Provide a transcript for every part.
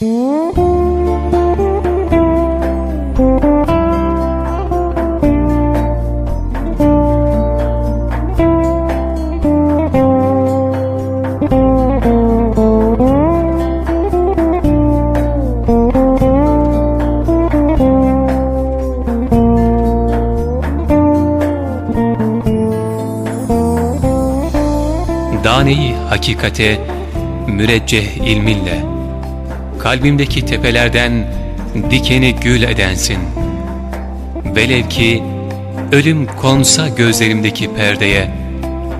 Daneyi hakikate mürecceh ilminle Kalbimdeki tepelerden dikeni gül edensin. Velev ki ölüm konsa gözlerimdeki perdeye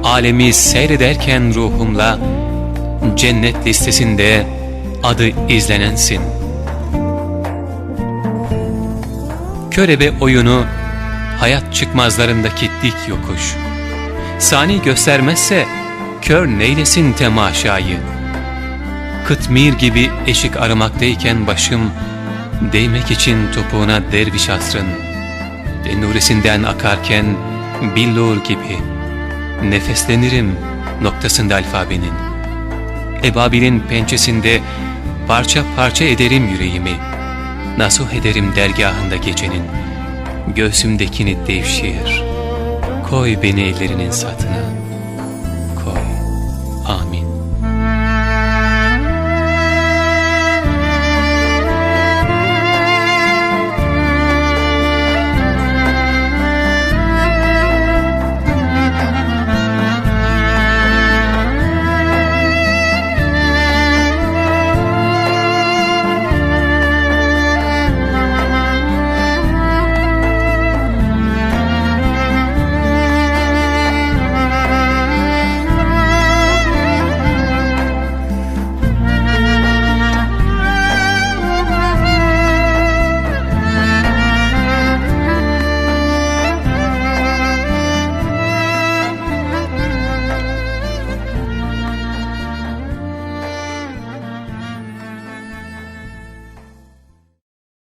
Alemi seyrederken ruhumla Cennet listesinde adı izlenensin. Körebe oyunu hayat çıkmazlarındaki dik yokuş. Sani göstermezse kör neylesin temaşayı Kıtmir gibi eşik aramaktayken başım Değmek için topuğuna derviş asrın Denurisinden akarken billur gibi Nefeslenirim noktasında alfabenin. Ebabil'in pençesinde parça parça ederim yüreğimi Nasuh ederim dergahında gecenin Göğsümdekini devşir Koy beni ellerinin satına